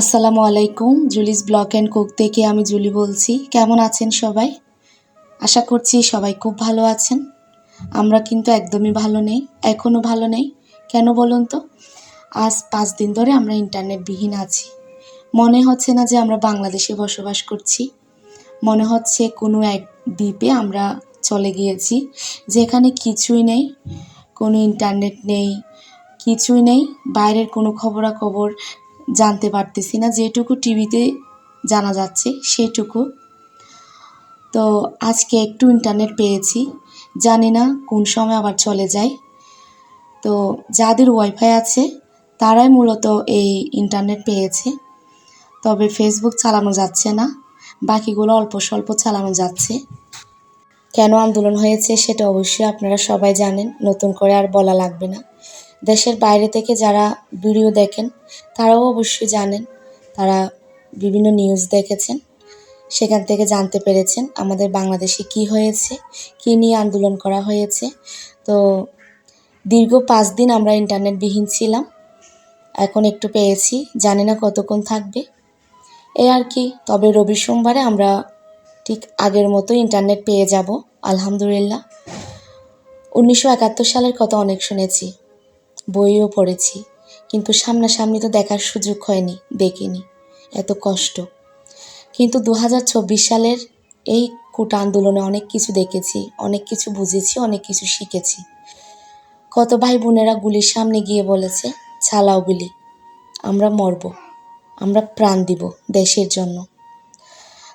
আসসালামু আলাইকুম, জুলিস block and cook থেকে আমি জুলি বলছি। কেমন আছেন সবাই? আশা করছি সবাই খুব ভালো আছেন। আমরা কিন্তু একদমই ভালো নেই এখনও ভালো নেই। কেন বলুন তো? আজ পাঁচ দিন ধরে আমরা ইন্টারনেটবিহীন আছি। মনে হচ্ছে না যে আমরা বাংলাদেশে বসবাস করছি। মনে হচ্ছে কোনো এক দ্বীপে আমরা চলে গিয়েছি, যেখানে কিছুই নেই, কোনো ইন্টারনেট নেই, কিছুই নেই, বাইরের কোনো খবরাখবর জানতে পারতেছি না, যেটুকু টিভিতে জানা যাচ্ছে সেটুকু। তো আজকে একটু ইন্টারনেট পেয়েছি, জানি না কোন সময় আবার চলে যায়। তো যাদের ওয়াইফাই আছে, তারাই মূলত এই ইন্টারনেট পেয়েছে। তবে ফেসবুক চালানো যাচ্ছে না, বাকিগুলো অল্প স্বল্প চালানো যাচ্ছে। কেন আন্দোলন হয়েছে সেটা অবশ্যই আপনারা সবাই জানেন, নতুন করে আর বলা লাগবে না। দেশের বাইরে থেকে যারা ভিডিও দেখেন, তারাও অবশ্যই জানেন। তারা বিভিন্ন নিউজ দেখেছেন। সেখান থেকে জানতে পেরেছেন আমাদের বাংলাদেশে কি হয়েছে, কী নিয়ে আন্দোলন করা হয়েছে। তো দীর্ঘ পাঁচ দিন আমরা ইন্টারনেটবিহীন ছিলাম। এখন একটু পেয়েছি, জানি না কতক্ষণ থাকবে। এ আর কি, তবে রবি সোমবারে আমরা ঠিক আগের মতো ইন্টারনেট পেয়ে যাব, আলহামদুলিল্লাহ। উনিশশো একাত্তর সালের কথা অনেক শুনেছি। বইও পড়েছি। কিন্তু সামনাসামনি তো দেখার সুযোগ হয়নি, দেখিনি। এত কষ্ট। কিন্তু দু সালের এই কোটা আন্দোলনে অনেক কিছু দেখেছি, অনেক কিছু বুঝেছি, অনেক কিছু শিখেছি। কত ভাই বোনেরা গুলির সামনে গিয়ে বলেছে, চালাও গুলি, আমরা মরব, আমরা প্রাণ দিব দেশের জন্য।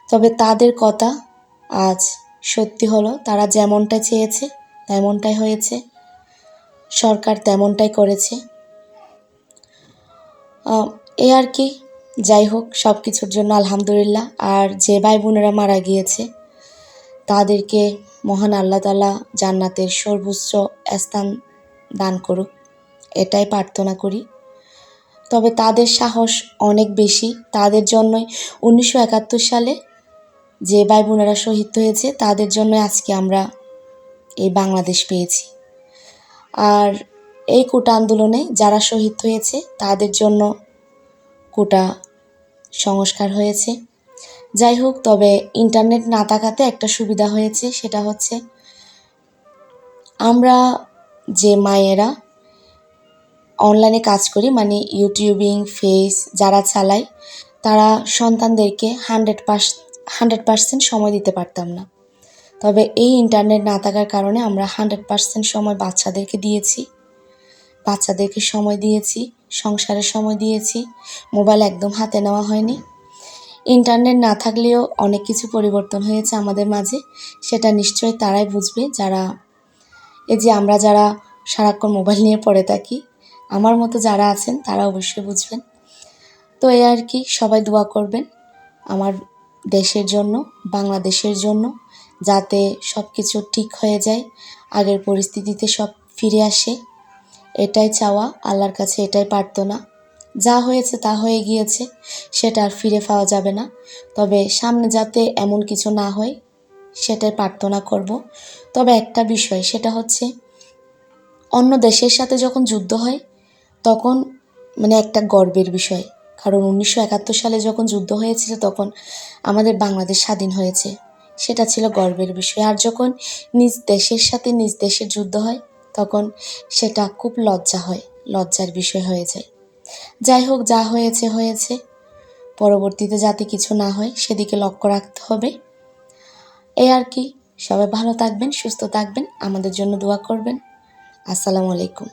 তবে তাদের কথা আজ সত্যি হলো, তারা যেমনটা চেয়েছে, তেমনটাই হয়েছে। সরকার তেমনটাই করেছে। এ আর কি, যাই হোক সব কিছুর জন্য আলহামদুলিল্লাহ। আর যে ভাই বোনেরা মারা গিয়েছে, তাদেরকে মহান আল্লাহ তালা জান্নাতের সর্বোচ্চ স্থান দান করুক, এটাই প্রার্থনা করি। তবে তাদের সাহস অনেক বেশি। তাদের জন্যই উনিশশো একাত্তর সালে যে ভাই বোনেরা শহীদ হয়েছে, তাদের জন্য আজকে আমরা এই বাংলাদেশ পেয়েছি। আর এই কোটা আন্দোলনে যারা শহীদ হয়েছে, তাদের জন্য কোটা সংস্কার হয়েছে। যাই হোক, তবে ইন্টারনেট না থাকাতে একটা সুবিধা হয়েছে, সেটা হচ্ছে আমরা যে মায়েরা অনলাইনে কাজ করি মানে ইউটিউবিং, ফেস, যারা চালায়, তারা সন্তানদেরকে হান্ড্রেড পার্স হান্ড্রেড পার্সেন্ট সময় দিতে পারতাম না। তবে এই ইন্টারনেট না থাকার কারণে আমরা হান্ড্রেড পার্সেন্ট সময় বাচ্চাদেরকে দিয়েছি। বাচ্চাদেরকে সময় দিয়েছি সংসারের সময় দিয়েছি মোবাইল একদম হাতে নেওয়া হয়নি। ইন্টারনেট না থাকলেও অনেক কিছু পরিবর্তন হয়েছে আমাদের মাঝে, সেটা নিশ্চয়ই তারাই বুঝবে যারা, এই যে আমরা যারা সারাক্ষণ মোবাইল নিয়ে পড়ে থাকি, আমার মতো যারা আছেন তারা অবশ্যই বুঝবেন। তো এই আর কি, সবাই দোয়া করবেন আমার দেশের জন্য, বাংলাদেশের জন্য যাতে সব কিছু ঠিক হয়ে যায়, আগের পরিস্থিতিতে সব ফিরে আসে। এটাই চাওয়া, আল্লাহর কাছে এটাই প্রার্থনা। যা হয়েছে তা হয়ে গিয়েছে, সেটা আর ফিরে পাওয়া যাবে না। তবে সামনে যাতে এমন কিছু না হয়, সেটাই প্রার্থনা করব। তবে একটা বিষয়, সেটা হচ্ছে, অন্য দেশের সাথে যখন যুদ্ধ হয়, তখন মানে একটা গর্বের বিষয়। কারণ উনিশশো একাত্তর সালে যখন যুদ্ধ হয়েছিল, তখন আমাদের বাংলাদেশ স্বাধীন হয়েছে। সেটা ছিল গর্বের বিষয়। আর যখন নিজ দেশের সাথে নিজ দেশের যুদ্ধ হয়, তখন সেটা খুব লজ্জা হয়, লজ্জার বিষয় হয়ে যায়। যাই হোক, যা হয়েছে হয়েছে। পরবর্তীতে যাতে কিছু না হয়, সেদিকে লক্ষ্য রাখতে হবে। এই আর কি। সবাই ভালো থাকবেন, সুস্থ থাকবেন, আমাদের জন্য দোয়া করবেন। আসসালামু আলাইকুম।